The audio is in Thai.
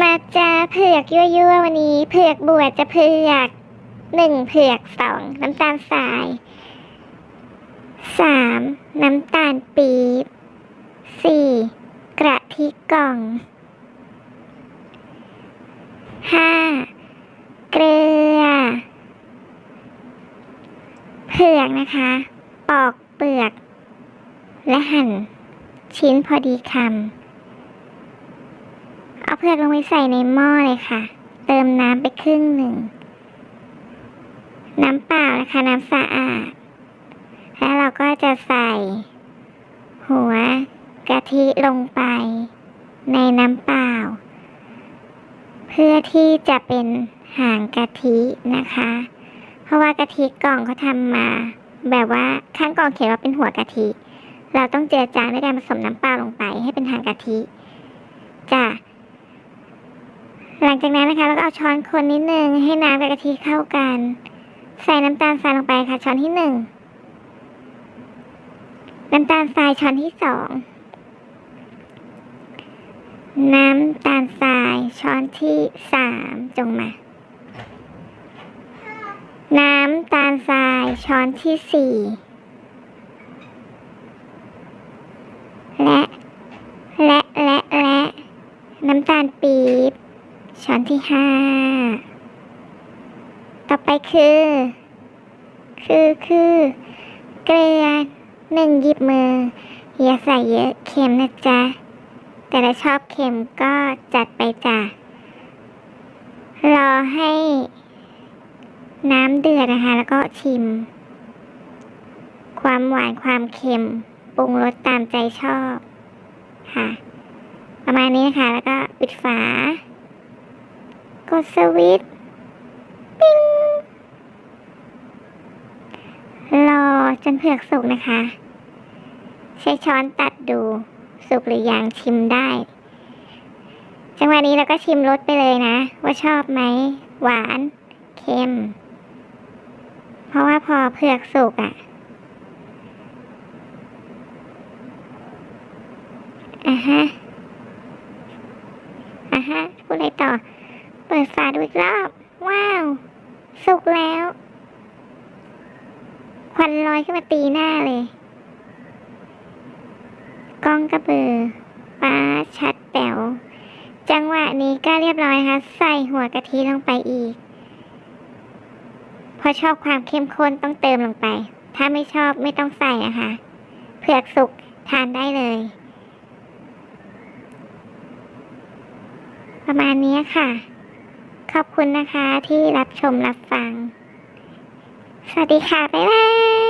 มาจ้าเผือกยั่วยั่วๆวันนี้เผือกบวชจะเผือกหนึ่งเผือกสองน้ำตาลทรายสามน้ำตาลปี๊บสี่กระทิกล่องห้าเกลือ เผือกนะคะ ปอกเปลือก และหั่นชิ้นพอดีคำ เอาเผือกลงไปใส่ในหม้อเลยค่ะ เติมน้ำไปครึ่งหนึ่ง น้ำเปล่านะคะ น้ำสะอาด แล้วเราก็จะใส่ หัวกะทิลงไป ในน้ำเปล่า เพื่อที่จะเป็นหางกะทินะคะ เพราะว่ากะทิกล่องเขาทำมา แบบว่าข้างกล่องเขียนว่าเป็นหัวกะทิ เราต้องเจือจางด้วยการผสมน้ำเปล่าลงไปให้เป็นหางกะทิจ้ะ หลังจากนั้นนะคะเราก็เอาช้อนคนนิดนึงให้น้ำกับกะทิเข้ากัน ใส่น้ำตาลทรายลงไปค่ะช้อนที่หนึ่งน้ำตาลทรายช้อนที่สองน้ำตาลทรายช้อนที่สามจงมา น้ำตาลทรายช้อนที่สี่และ และ และ และ น้ำตาลปี๊บ ช้อนที่ห้า ต่อไปคือ คือคือ เกลือหนึ่งหยิบมือ อย่าใส่เยอะเค็มนะจ๊ะ แต่ถ้าชอบเค็มก็จัดไปจ้ะ รอให้ น้ำเดือดนะคะ แล้วก็ชิม ความหวานความเค็มปรุงรสตามใจชอบ ค่ะ ประมาณนี้นะคะ แล้วก็ปิดฝา กดสวิตช์ปิ้งรอจนเผือกสุกนะคะ ใช้ช้อนตัดดูสุกหรือยังชิมได้ จังหวะนี้เราก็ชิมรสไปเลยนะ ว่าชอบไหม หวาน เค็ม เพราะว่าพอเผือกสุกอะ่ะอะฮะอะฮะพูดอะไรต่อ ปิดฝาดูอีกรอบ ว้าว สุกแล้ว ควันลอยขึ้นมาตีหน้าเลยกล้องกระเบือป้าชัดแป๋ว จังหวะนี้ก็เรียบร้อยนะคะใส่หัวกะทิลงไปอีก พอชอบความเข้มข้นต้องเติมลงไป ถ้าไม่ชอบไม่ต้องใส่นะคะ เผือกสุกทานได้เลย ประมาณนี้ค่ะ ขอบคุณนะคะที่รับชมรับฟัง สวัสดีค่ะ บ๊ายบาย